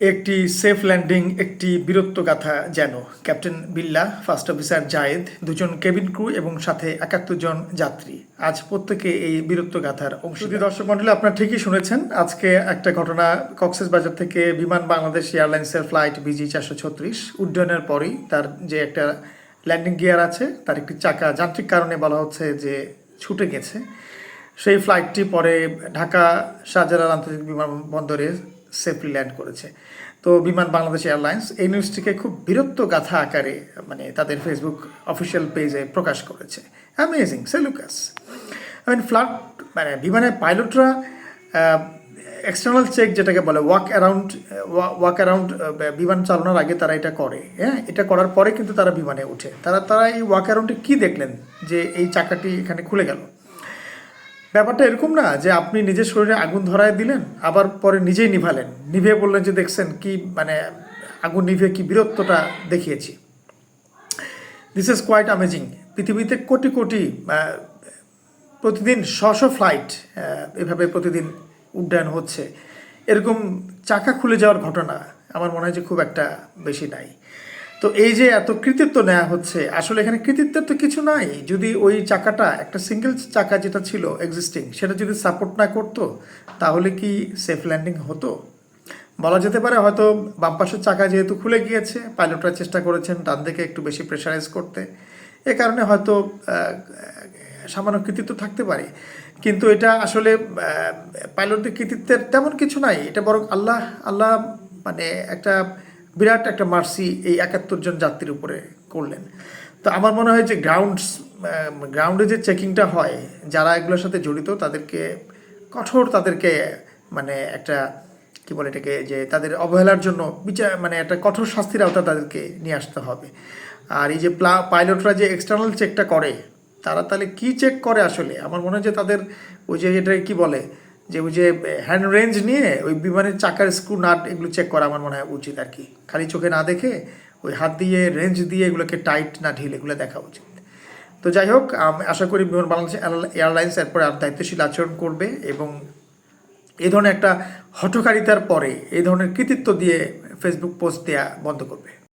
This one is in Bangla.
একটি সেফ ল্যান্ডিং একটি বীরত্ব গাথা যেন। ক্যাপ্টেন বিল্লা ফার্স্ট অফিসার জায়েদ, দুজন কেবিন ক্রু এবং সাথে একাত্তর জন যাত্রী। আজ প্রত্যেকে এই বীরত্ব গাথার অংশ দর্শক মন্ডলী আপনারা ঠিকই শুনেছেন, আজকে একটা ঘটনা কক্সেস বাজার থেকে বিমান বাংলাদেশ এয়ারলাইন্সের ফ্লাইট বিজি চারশো ছত্রিশ উড্ডয়নের পরেই তার যে একটা ল্যান্ডিং গিয়ার আছে, তার একটি চাকা যান্ত্রিক কারণে বলা হচ্ছে যে ছুটে গেছে। সেই ফ্লাইটটি পরে ঢাকা শাহজালাল আন্তর্জাতিক বিমানবন্দরে সেফলি ল্যান্ড করেছে। তো বিমান বাংলাদেশ এয়ারলাইন্স এই নিউজটিকে খুব বীরত্ব গাথা আকারে মানে তাদের ফেসবুক অফিসিয়াল পেজে প্রকাশ করেছে। Amazing Seleucus I mean flight মানে বিমানের পাইলটরা এক্সটার্নাল চেক যেটাকে বলে ওয়াক অ্যারাউন্ড ওয়াক অ্যারাউন্ড বিমান চালানোর আগে তারা এটা করে। হ্যাঁ এটা করার পরে কিন্তু তারা বিমানে ওঠে। তারা তারা এই ওয়াক অ্যারাউন্ডে কী দেখলেন? যে এই চাকাটি এখানে খুলে গেল। ব্যাপারটা এরকম না যে আপনি নিজের শরীরে আগুন ধরায় দিলেন, আবার পরে নিজেই নিভালেন। নিভে বললেন যে, দেখছেন কি মানে আগুন নিভে কি বীরত্বটা দেখিয়েছি। দিস ইজ কোয়াইট অ্যামেজিং পৃথিবীতে কোটি কোটি প্রতিদিন শ শ ফ্লাইট এভাবে প্রতিদিন উড্ডয়ন হচ্ছে। এরকম চাকা খুলে যাওয়ার ঘটনা আমার মনে হয় যে খুব একটা বেশি নাই। তো এই যে এত কৃতিত্ব নেওয়া হচ্ছে, আসলে এখানে কৃতিত্বের তো কিছু নাই। যদি ওই চাকাটা, একটা সিঙ্গেল চাকা যেটা ছিল এক্সিস্টিং সেটা যদি সাপোর্ট না করতো, তাহলে কি সেফ ল্যান্ডিং হতো? বলা যেতে পারে হয়তো বাম চাকা যেহেতু খুলে গিয়েছে পাইলটরা চেষ্টা করেছেন ডান দিকে একটু বেশি প্রেশারাইজ করতে। এ কারণে হয়তো সামান্য কৃতিত্ব থাকতে পারে। কিন্তু এটা আসলে পাইলটদের কৃতিত্বের তেমন কিছু নাই। এটা বরং আল্লাহ আল্লাহ মানে একটা বিরাট একটা মার্সি এই একাত্তর জন যাত্রীর উপরে করলেন। তো আমার মনে হয় যে গ্রাউন্ড গ্রাউন্ডে যে চেকিংটা হয়, যারা এগুলোর সাথে জড়িত, তাদেরকে কঠোর তাদেরকে মানে একটা, কি বলে এটাকে, যে তাদের অবহেলার জন্য বিচার মানে একটা কঠোর শাস্তির আওতা তাদেরকে নিয়ে আসতে হবে। আর এই যে প্লা, পাইলটরা যে এক্সটার্নাল চেকটা করে, তারা তাহলে কি চেক করে আসলে? আমার মনে হয় যে তাদের ওই যে এটা কি বলে যে ওই যে হ্যান্ড রেঞ্জ নিয়ে ওই বিমানের চাকার স্ক্রু নাট এগুলো চেক করা আমার মনে হয় উচিত আর কি। খালি চোখে না দেখে ওই হাত দিয়ে রেঞ্জ দিয়ে এগুলোকে টাইট না ঢিল, এগুলো দেখা উচিত। তো যাই হোক আশা করি বিমান বাংলাদেশ এয়ারলা- এয়ারলাইন্স এরপরে আর দায়িত্বশীল আচরণ করবে এবং এই ধরনের একটা হঠকারিতার পরে এই ধরনের কৃতিত্ব দিয়ে ফেসবুক পোস্ট দেওয়া বন্ধ করবে।